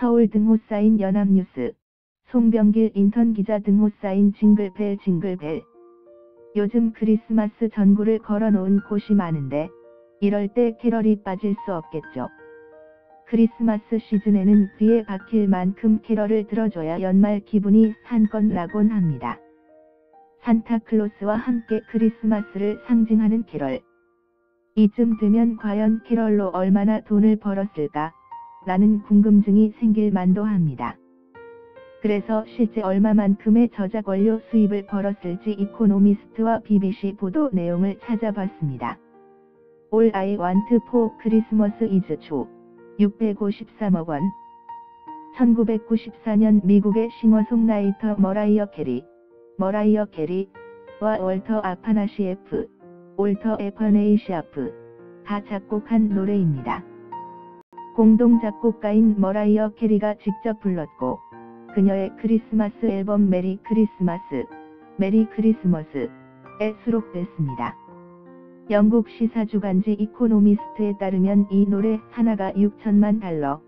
서울 등호 사인 연합뉴스, 송병길 인턴 기자 등호 사인 징글벨 징글벨. 요즘 크리스마스 전구를 걸어놓은 곳이 많은데 이럴 때 캐럴이 빠질 수 없겠죠. 크리스마스 시즌에는 귀에 박힐 만큼 캐럴을 들어줘야 연말 기분이 산건라곤 합니다. 산타클로스와 함께 크리스마스를 상징하는 캐럴. 이쯤 되면 과연 캐럴로 얼마나 돈을 벌었을까? 라는 궁금증이 생길 만도 합니다. 그래서 실제 얼마만큼의 저작 원료 수입을 벌었을지 이코노미스트와 BBC 보도 내용을 찾아봤습니다. All I Want for Christmas is True 653억 원 1994년 미국의 싱어송라이터 머라이어 캐리 머라이어 캐리와 월터 아파나시에프 올터 에퍼네이시아프가 작곡한 노래입니다. 공동 작곡가인 머라이어 캐리가 직접 불렀고 그녀의 크리스마스 앨범 메리 크리스마스 메리 크리스머스에 수록됐습니다. 영국 시사주간지 이코노미스트에 따르면 이 노래 하나가 6천만 달러,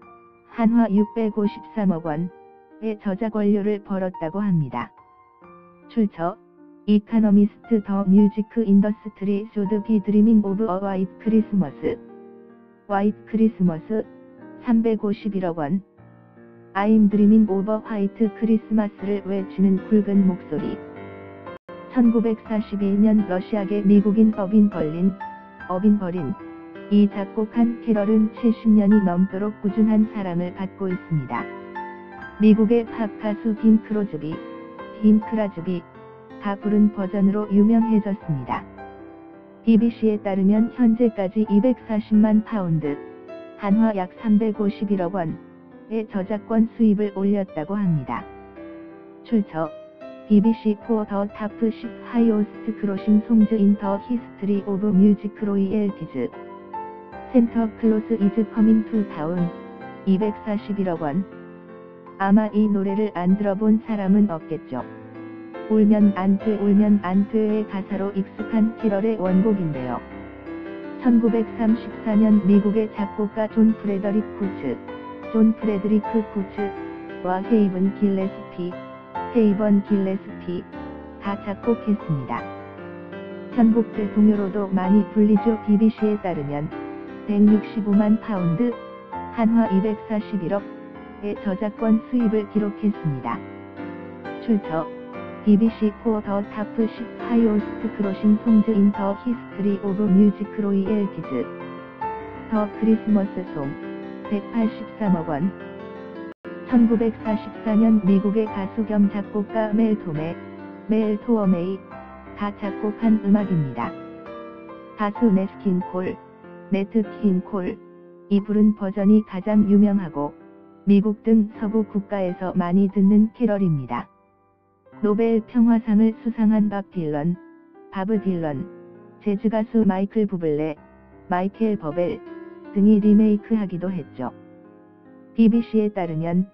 한화 653억 원의 저작 원료를 벌었다고 합니다. 출처 이카노미스트 더 뮤지크 인더스트리 쇼드 비 드리밍 오브 어 와이트 크리스머스 와이트 크리스머스 351억 원 I'm dreaming over 화이트 크리스마스를 외치는 굵은 목소리 1941년 러시아계 미국인 어빈 벌린, 어빈 버린, 이 작곡한 캐럴은 70년이 넘도록 꾸준한 사랑을 받고 있습니다. 미국의 팝 가수 빈 크로즈비, 빈 크라즈비, 가 부른 버전으로 유명해졌습니다. BBC에 따르면 현재까지 240만 파운드, 한화 약 351억 원의 저작권 수입을 올렸다고 합니다. 출처 BBC for the top 10 highest grossing songs in the history of music royalties. 센터 클로스 이즈 커밍 투 타운 241억 원. 아마 이 노래를 안 들어본 사람은 없겠죠. 울면 안돼 울면 안 돼의 가사로 익숙한 캐럴의 원곡인데요. 1934년 미국의 작곡가 존 프레더릭 쿠츠, 존 프레드리크 쿠츠와 헤이븐 길레스피, 헤이번 길레스피 다 작곡했습니다. 편곡제 동요로도 많이 불리죠. BBC에 따르면 165만 파운드, 한화 241억의 저작권 수입을 기록했습니다. 출처 BBC top 10 highest grossing songs in the history of music royalties 더 크리스머스 송 183억 원 1944년 미국의 가수 겸 작곡가 멜 토메, 멜 토어메이 가 작곡한 음악입니다. 가수 네스킨 콜, 네트 킨 콜, 이 부른 버전이 가장 유명하고 미국 등 서구 국가에서 많이 듣는 캐럴입니다. 노벨 평화상을 수상한 밥 딜런, 바브 딜런, 재즈 가수 마이클 부블레, 마이켈 버벨 등이 리메이크하기도 했죠. BBC에 따르면